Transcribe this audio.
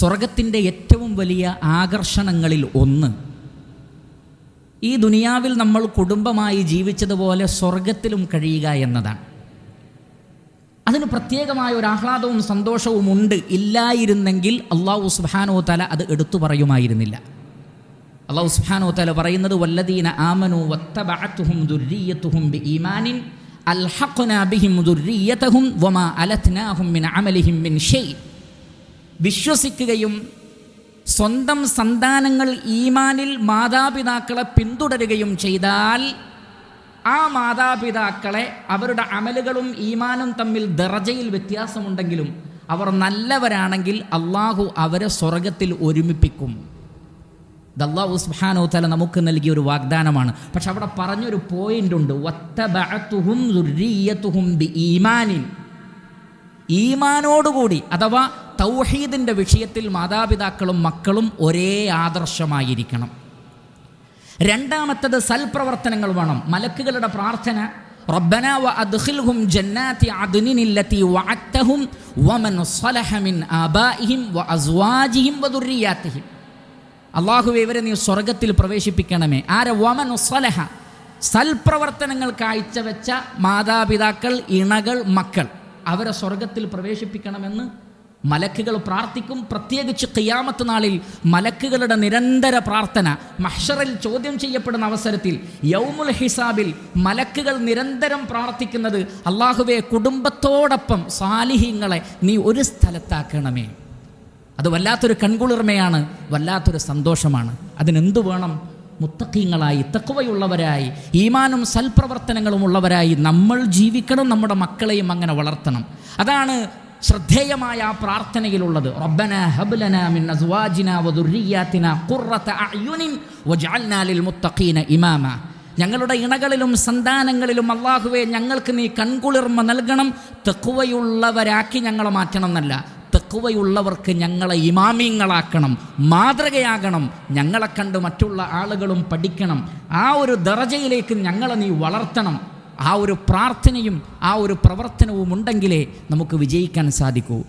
സ്വർഗത്തിന്റെ ഏറ്റവും വലിയ ആകർഷണങ്ങളിൽ ഒന്ന്. ഈ ദുനിയാവിൽ നമ്മൾ കുടുംബമായി ജീവിച്ചതുപോലെ സ്വർഗത്തിലും കഴിയുക എന്നതാണ്. അതിന് പ്രത്യേകമായ ഒരു ആഹ്ലാദവും സന്തോഷവും ഉണ്ട്. ഇല്ലായിരുന്നെങ്കിൽ അള്ളാഹു സുബാനോ തല അത് എടുത്തു പറയുമായിരുന്നില്ല. അള്ളാഹു സുബാനോ തല പറയുന്നത് വല്ലദീന ആമനു വത്തബഅത്തുഹും ദുർരിയത്തുഹും ബി ഈമാനിൻ അൽഹഖ്നാ ബിഹിം ദുർരിയതഹും വമാ അലത്നാഹും മിൻ അമലിഹിം മിൻ ഷൈ. വിശ്വസിക്കുകയും സ്വന്തം സന്താനങ്ങൾ ഈമാനിൽ മാതാപിതാക്കളെ പിന്തുടരുകയും ചെയ്താൽ ആ മാതാപിതാക്കളെ അവരുടെ അമലുകളും ഈമാനും തമ്മിൽ ദറജയിൽ വ്യത്യാസമുണ്ടെങ്കിലും അവർ നല്ലവരാണെങ്കിൽ അള്ളാഹു അവരെ സ്വർഗത്തിൽ ഒരുമിപ്പിക്കും. ദല്ലാഹു സുഹാനോ തല നമുക്ക് നൽകിയ ഒരു വാഗ്ദാനമാണ്. പക്ഷെ അവിടെ പറഞ്ഞൊരു പോയിന്റ് ഉണ്ട്. ഈമാനിൻ ഈമാനോടുകൂടി അഥവാ തൗഹീദിന്റെ വിഷയത്തിൽ മാതാപിതാക്കളും മക്കളും ഒരേ ആദർശമായിരിക്കണം. രണ്ടാമത്തത് സൽപ്രവർത്തനങ്ങൾ വേണം. മലക്കുകളുടെ പ്രാർത്ഥന റബ്ബന വഅത്തഹും വമൻ സ്വലഹ മിൻ ആബാഇഹിം ഇവരെ നീ സ്വർഗത്തിൽ പ്രവേശിപ്പിക്കണമേ. ആരെ? വമൻ സ്വലഹ. സൽപ്രവർത്തനങ്ങൾ കാഴ്ചവെച്ച മാതാപിതാക്കൾ ഇണകൾ മക്കൾ അവരെ സ്വർഗത്തിൽ പ്രവേശിപ്പിക്കണമെന്ന് മലക്കുകൾ പ്രാർത്ഥിക്കും. പ്രത്യേകിച്ച് ഖിയാമത്ത് നാളിൽ മലക്കുകളുടെ നിരന്തര പ്രാർത്ഥന മഹ്ഷറിൽ ചോദ്യം ചെയ്യപ്പെടുന്ന അവസരത്തിൽ യൗമുൽ ഹിസാബിൽ മലക്കുകൾ നിരന്തരം പ്രാർത്ഥിക്കുന്നത് അള്ളാഹുവെ കുടുംബത്തോടൊപ്പം സാലിഹ്യങ്ങളെ നീ ഒരു സ്ഥലത്താക്കണമേ. അത് വല്ലാത്തൊരു കൺകുളിർമയാണ് വല്ലാത്തൊരു സന്തോഷമാണ്. അതിനെന്തു വേണം? മുത്തക്കീങ്ങളായി തക്കുവയുള്ളവരായി ഈമാനും സൽപ്രവർത്തനങ്ങളും ഉള്ളവരായി നമ്മൾ ജീവിക്കണം നമ്മുടെ മക്കളെയും അങ്ങനെ വളർത്തണം. അതാണ് ശ്രദ്ധേയമായ ആ പ്രാർത്ഥനയിലുള്ളത്. റബ്ബന ഹബ്ലന മിൻ അസ്വാജിന ഖുർറത അഅ്യുനിൻ വജഅൽനാ ലിൽ മുത്തഖീന ഇമാമ. ഞങ്ങളുടെ ഇണകളിലും സന്താനങ്ങളിലും അള്ളാഹുവെ ഞങ്ങൾക്ക് നീ കൺകുളിർമ നൽകണം. തെക്കുവയുള്ളവരാക്കി ഞങ്ങളെ മാറ്റണം എന്നല്ല തെക്കുവയുള്ളവർക്ക് ഞങ്ങളെ ഇമാമിങ്ങളാക്കണം. മാതൃകയാകണം. ഞങ്ങളെ കണ്ട് മറ്റുള്ള ആളുകളും പഠിക്കണം. ആ ഒരു ദറജയിലേക്ക് ഞങ്ങളെ നീ വളർത്തണം. ആ ഒരു പ്രാർത്ഥനയും ആ ഒരു പ്രവർത്തനവും ഉണ്ടെങ്കിലേ നമുക്ക് വിജയിക്കാൻ സാധിക്കൂ.